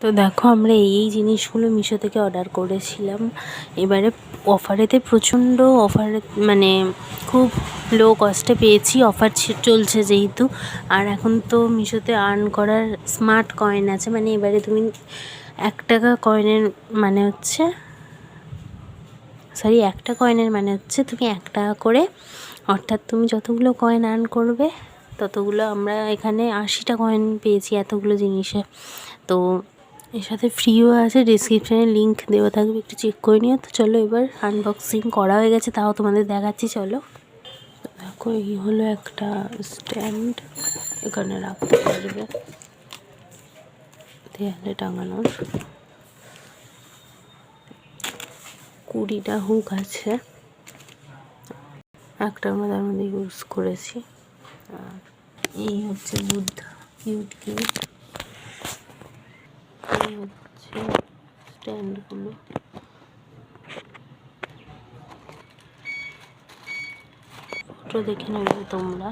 তো দেখো, আমরা এই জিনিসগুলো মিশো থেকে অর্ডার করেছিলাম। এবারে অফারেতে প্রচণ্ড অফার মানে খুব লো কস্টে পেয়েছি। অফার চলছে যেহেতু। আর এখন তো মিশোতে আর্ন করার স্মার্ট কয়েন আছে। মানে এবারে তুমি এক টাকা কয়েনের মানে হচ্ছে সরি একটা কয়েনের মানে হচ্ছে তুমি এক টাকা করে, অর্থাৎ তুমি যতগুলো কয়েন আর্ন করবে, ততগুলো আমরা এখানে আশিটা কয়েন পেয়েছি এতগুলো জিনিসে। তো এর সাথে ফ্রিও আছে ডিসক্রিপশানে লিঙ্ক দেওয়া থাকবে, একটু চেক করে নিও। তো চলো এবার আনবক্সিং করা হয়ে গেছে, তাও তোমাদের দেখাচ্ছি, চলো। দেখো, এই হলো একটা স্ট্যান্ড এখানে রাখতে পারবে। দেয়ালে টাঙানোর। কুড়িটা হুক আছে। একটা আমরা তার মধ্যে ইউজ করেছি। আর এই হচ্ছে বুদ্ধা কিউট কিউট এই হচ্ছে স্ট্যান্ডগুলো ফটো দেখে নেবে তোমরা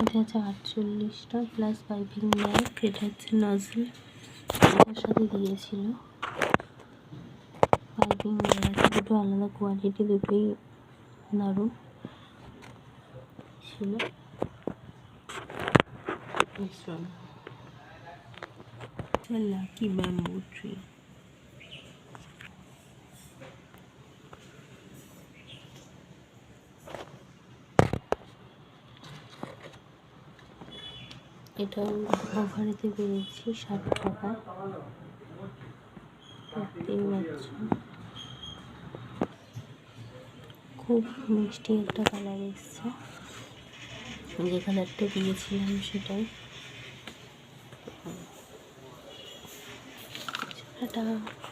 এটা হচ্ছে আটচল্লিশটা প্লাস পাইপিং ব্যাগ এটা হচ্ছে নজল এটার সাথে দিয়েছিল পাইপিং ব্যাগ দুটো আলাদা কোয়ালিটি দুটোই দারুণ ছিল মিশ্রণ লাকি ব্যাম্বু ট্রি এটা অফারেতে পেয়েছি ষাট টাকা। দেখতেই খুব মিষ্টি একটা কালার এসছে। যে কালারটা দিয়েছিলাম সেটাই। টাটা।